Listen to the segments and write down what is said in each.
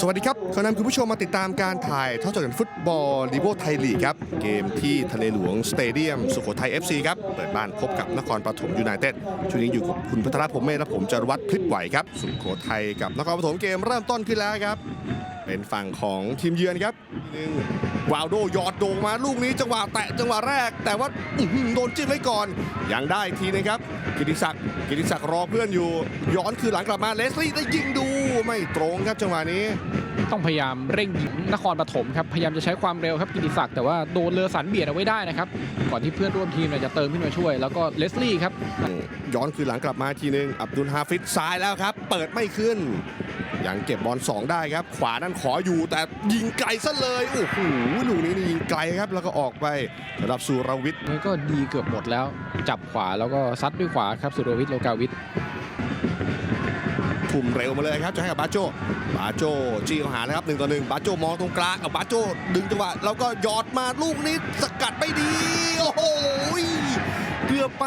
สวัสดีครับ ขอนำคุณผู้ชมมาติดตามการถ่ายทอดสดฟุตบอลลีโวไทยลีกครับ เกมที่ทะเลหลวงสเตเดียม สุโขทัย FC ครับ เปิดบ้านพบกับนครปฐมยูไนเต็ดช่วงนี้อยู่กับคุณพัทรพรมเมธและผมจารวัตรพลิกไหวครับ สุโขทัยกับนครปฐมเกมเริ่มต้นขึ้นแล้วครับ เป็นฝั่งของทีมเยือนครับทีหนึ่งวาวโดยอดโด่งมาลูกนี้จังหวะแตะจังหวะแรก แต่ว่าอื้อหือโดนจิ้มไว้ก่อน ยังได้อีกทีนะครับกิติศักดิ์ กิติศักดิ์รอเพื่อนอยู่ ย้อนคืนหลังกลับมาเลสลี่ได้ยิงดูไม่ตรงครับจังหวะนี้ ต้องพยายามเร่งยิงนครปฐมครับพยายามจะใช้ความเร็วครับกิติศักดิ์แต่ว่าโดนเลอสันเบียดเอาไว้ได้นะครับก่อนที่เพื่อนร่วมทีมเนี่ยจะเติมขึ้นมาช่วย แล้วก็เลสลี่ครับย้อนคืนหลังกลับมาทีนึงอับดุลฮาฟิดซ้ายแล้วครับ เปิดไม่ขึ้น ยังเก็บบอล2ได้ครับ ขวานั่นขออยู่แต่ยิงไกลซะเลย โอ้โหลูกนี้นี่ยิงไกลครับ แล้วก็ออกไปสำหรับสุรวิทย์นี่ก็ดีเกือบหมดแล้ว จับขวาแล้วก็ซัดด้วยขวาครับสุรวิทย์โลกาวิทย์ทุ่มเร็วมาเลยครับจะให้กับบาโจบาโจจี้เข้าหานะครับหนึ่งต่อหนึ่งบาโจมองตรงกลางกับบาโจดึงจังหวะแล้วก็หยอดมาลูกนี้สกัดไม่ดีโอ้โห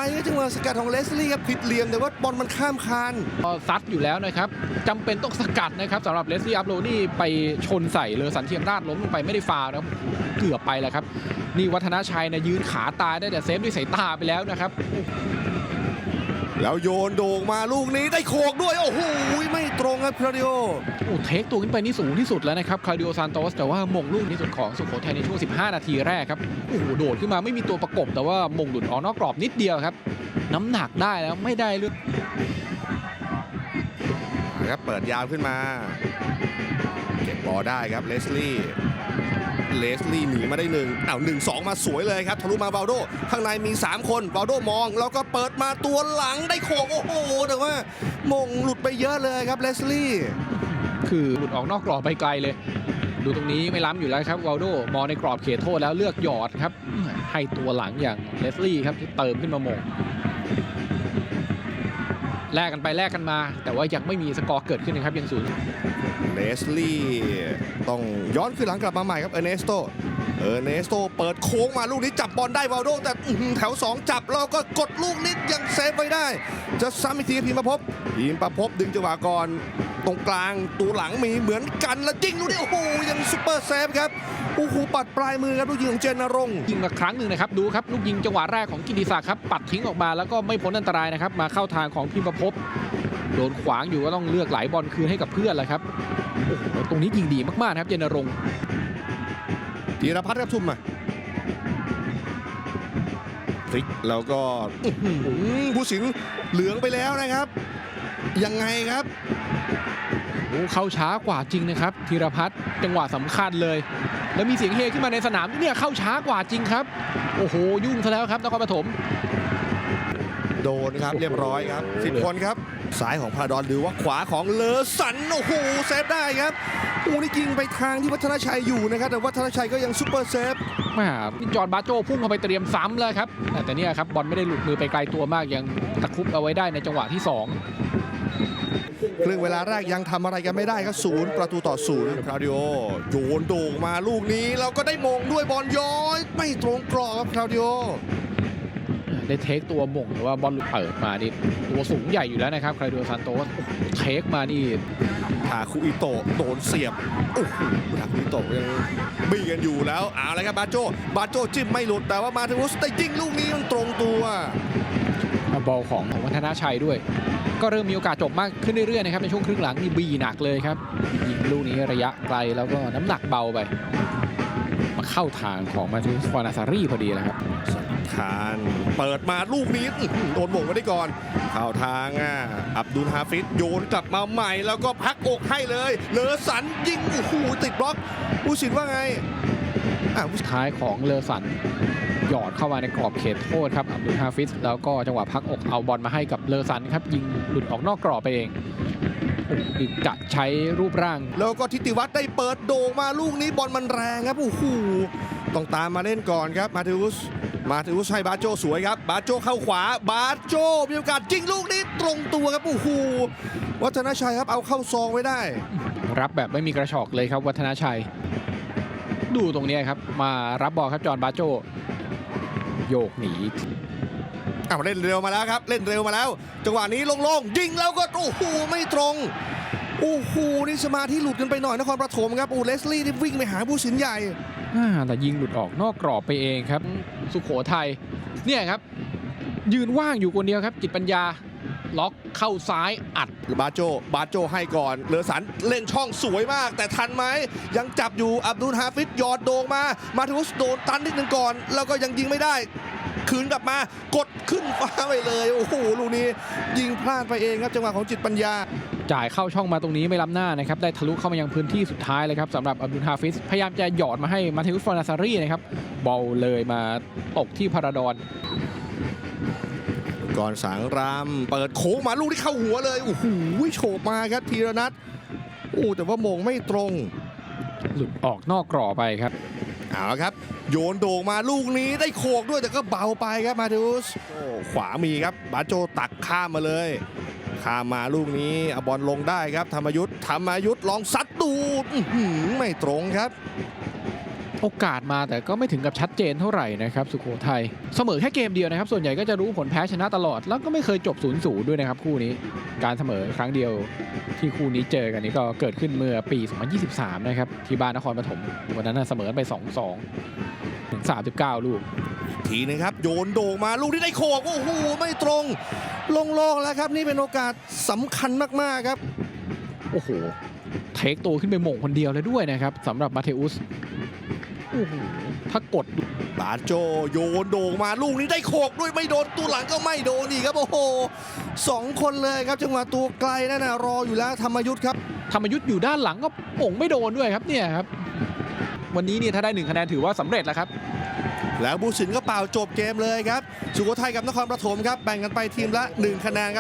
ไปก็จังหวะสกัดของเลสลี่ครับผิดเหลี่ยมแต่ว่าบอลมันข้ามคานก็ซัดอยู่แล้วนะครับจำเป็นต้องสกัดนะครับสำหรับเลสลี่อัพโรนี่ไปชนใส่เลอสันเทียมราดล้มลงไปไม่ได้ฟาวนะครับเกือบไปแล้วครับ นี่วัฒนาชัยนะยืนขาตายได้แต่เซฟด้วยสายตาไปแล้วนะครับ แล้วโยนโด่งมาลูกนี้ได้โขกด้วย โอ้โหไม่ตรงครับคราดิโอโอ้เทคตัวขึ้นไปนี่สูงที่สุดแล้วนะครับคาร์ดิโอซานโตสแต่ว่ามงลูกที่สุดของสุโขทัยในช่วง 15 นาทีแรกครับโอ้โหโดดขึ้นมาไม่มีตัวประกบ แต่ว่ามงหลุดออกนอกกรอบนิดเดียวครับ น้ำหนักได้แล้วไม่ได้เรื่องครับเปิดยาวขึ้นมา เก็บบอลได้ครับเลสลี่ เลสลี่หนีมาได้หนึ่งอ้าวหนึ่งสองมาสวยเลยครับทะลุมาบาโดข้างในมี 3 คนบาโดมอง แล้วก็เปิดมาตัวหลังได้โขกโอ้โหแต่ว่ามงหลุดไปเยอะเลยครับเลสลี่คือหลุดออกนอกกรอบไปไกลเลย ดูตรงนี้ไม่ล้ำอยู่แล้วครับวาลโดมองในกรอบเขตโทษแล้วเลือกหยอดครับ ให้ตัวหลังอย่างเลสลี่ครับที่เติมขึ้นมามงแลกกันไปแลกกันมา แต่ว่ายังไม่มีสกอร์เกิดขึ้นนะครับยังศูนย์ เลสลี่ต้องย้อนขึ้นหลังกลับมาใหม่ครับเอเนสโตเออเนสโตเปิดโค้งมาลูกนี้จับบอลได้วาโดแต่อื้อหือแถว 2 จับแล้วก็กดลูกนิดยังเซฟไว้ได้ จะซ้ำอีกทีพีมประพบพีมประพบดึงจังหวะก่อนตรงกลางตัวหลังมีเหมือนกันแล้วยิงลูกนี้โอ้โหยังซุปเปอร์เซฟครับโอ้โหปัดปลายมือครับลูกยิงของเจนนรงยิงมาครั้งหนึ่งนะครับดูครับลูกยิงจังหวะแรกของกิติศักดิ์ครับปัดทิ้งออกมาแล้วก็ไม่พ้นอันตรายนะครับมาเข้าทางของพิมประพบโดนขวางอยู่ก็ต้องเลือกไหลบอลคืนให้กับเพื่อนแหละครับ โอ้โหตรงนี้ยิงดีมากๆนะครับเจนรงค์ธีรพัฒน์ครับทุ่มมาพลิกแล้วก็อื้อหือผู้สินเหลืองไปแล้วนะครับ ยังไงครับโอ้เข้าช้ากว่าจริงนะครับธีรพัฒน์จังหวะสำคัญเลย แล้วมีเสียงเฮขึ้นมาในสนามเนี่ยเข้าช้ากว่าจริงครับ โอ้โห ยุ่งซะแล้วครับนครปฐมโดนครับเรียบร้อยครับสิบคนครับ ซ้ายของพาดอนหรือว่าขวาของเลอสันโอ้โหเซฟได้ครับโอ้นี่ยิงไปทางที่วัฒนชัยอยู่นะครับแต่วัฒนชัยก็ยังซุปเปอร์เซฟแม่พี่จอร์นบาโจพุ่งเข้าไปเตรียมซ้ำแล้วครับแต่แต่เนี่ยครับบอลไม่ได้หลุดมือไปไกลตัวมากยังตะครุบเอาไว้ได้ในจังหวะที่สองครึ่งเวลาแรกยังทำอะไรกันไม่ได้ครับศูนย์ประตูต่อศูนย์คราวดิโอโยนโด่งมาลูกนี้แล้วก็ได้มงด้วยบอลย้อย ไม่ตรงกรอบครับคราวดิโอ ได้เทคตัวหม่งหรือว่าบอลหลุดเปิดมานี่ตัวสูงใหญ่อยู่แล้วนะครับใครดูซานโตสโอ้โหเทคมานี่ทาคุอิโตะโดนเสียบโอ้โหทาคุอิโตะยังบี้กันอยู่แล้วเอาเลยครับบาโจบาโจจิ้มไม่หลุดแต่ว่ามาเทวุสได้ยิงลูกนี้มันตรงตัวบอลของของวัฒนาชัยด้วย ก็เริ่มมีโอกาสจบมากขึ้นเรื่อยๆนะครับในช่วงครึ่งหลังนี่บีหนักเลยครับยิงลูกนี้ระยะไกลแล้วก็น้ำหนักเบาไป มาเข้าทางของมาทิสฟอนาซารีพอดีแล้วครับ สันทาน เปิดมาลูกนี้อื้อหือโดนหม่งไว้ได้ก่อนเข้าทางอะอับดุลฮาฟิดโยนกลับมาใหม่แล้วก็พักอกให้เลย เลอสันยิงโอ้โหติดบล็อกผู้สินว่าไงอะผู้สุดท้ายของเลอสันหยอดเข้ามาในกรอบเขตโทษครับอับดุลฮาฟิสแล้วก็จังหวะพักอกเอาบอลมาให้กับเลอสันครับ ยิงหลุดออกนอกกรอบไปเองโอ้โหนี่กะใช้รูปร่าง แล้วก็ทิติวัฒน์ได้เปิดโด่งมาลูกนี้บอลมันแรงครับโอ้โหต้องตามมาเล่นก่อนครับมาเทอุส มาเทอุสให้บาโจสวยครับ บาโจเข้าขวา บาโจมีโอกาสยิงลูกนี้ตรงตัวครับโอ้โหวัฒนชัยครับเอาเข้าซองไว้ได้ รับแบบไม่มีกระชอกเลยครับวัฒนาชัย ดูตรงเนี้ยครับ มารับบอลครับจอห์นบาโจโยกหนีอ้าวเล่นเร็วมาแล้วครับ เล่นเร็วมาแล้ว จังหวะนี้โล่งๆยิงแล้วก็โอ้โหไม่ตรงโอ้โหนี่สมาธิหลุดกันไปหน่อยนครปฐมครับโอ้เลสลี่นี่วิ่งไปหาผู้สินใหญ่อ่า แต่ยิงหลุดออกนอกกรอบไปเองครับ สุโขทัยเนี่ยครับ ยืนว่างอยู่คนเดียวครับ จิตปัญญาล็อกเข้าซ้ายอัด บาโจ บาโจให้ก่อนเลอสันเล่นช่องสวยมาก แต่ทันไหม ยังจับอยู่อับดุลฮาฟิดหยอดโด่งมา มาทิอุสโดนตันนิดนึงก่อน แล้วก็ยังยิงไม่ได้ คืนกลับมากดขึ้นฟ้าไปเลยโอ้โหลูกนี้ยิงพลาดไปเองครับจังหวะของจิตปัญญา จ่ายเข้าช่องมาตรงนี้ไม่ล้ำหน้านะครับได้ทะลุเข้ามายังพื้นที่สุดท้ายเลยครับสำหรับอับดุลฮาฟิสพยายามจะหยอดมาให้มาเทอุสฟอร์นาซารีนะครับบอลเลยมาตกที่พาราดอนก่อนสางรามเปิดโค้งมาลูกที่เข้าหัวเลยโอ้โหโฉบมาครับธีรนัทโอ้แต่ว่ามงไม่ตรง หลุดออกนอกกรอบไปครับ เอาละครับ โยนโด่งมาลูกนี้ได้โขกด้วยแต่ก็เบาไปครับมาทิอุสโอ้ขวามีครับบาโจตักข้ามมาเลยข้ามมาลูกนี้อบอลลงได้ครับธรรมยุทธ์ธรรมยุทธ์ลองซัดดูไม่ตรงครับ โอกาสมาแต่ก็ไม่ถึงกับชัดเจนเท่าไหร่นะครับสุโขทัยเสมอแค่เกมเดียวนะครับ ส่วนใหญ่ก็จะรู้ผลแพ้ชนะตลอด แล้วก็ไม่เคยจบ0ูนย์ด้วยนะครับคู่นี้การเสมอครั้งเดียวที่คู่นี้เจอกันนี้ก็เกิดขึ้นเมื่อปี 2023 นะครับ ที่บ้านนครปฐมวันนั้นนะเสมอกันไป 2-2 ถึง 39 ลูก ทีนึงครับ โยนโด่งมาลูกที่ได้โขกโอ้โห ไม่ตรงโล่งๆแล้วครับ นี่เป็นโอกาสสำคัญมาก ๆ ครับ โอ้โห เทคตัวขึ้นไปหม่งคนเดียวเลยด้วยนะครับสำหรับมาเทอุสโอ้โห ถ้ากดบาโจโยนโด่งมาลูกนี้ได้โขกด้วยไม่โดนตัวหลังก็ไม่โดนอีกครับโอ้โหสองคนเลยครับจังหวะตัวไกลนั่นนะรออยู่แล้วธรรมยุทธ์ครับธรรมยุทธ์อยู่ด้านหลังก็โป่งไม่โดนด้วยครับเนี่ยครับ วันนี้เนี่ยถ้าได้หนึ่งคะแนนถือว่าสำเร็จแล้วครับ แล้วบูสินก็เป่าจบเกมเลยครับสุโขทัยกับนครปฐมครับแบ่งกันไปทีมละ 1 คะแนนครับ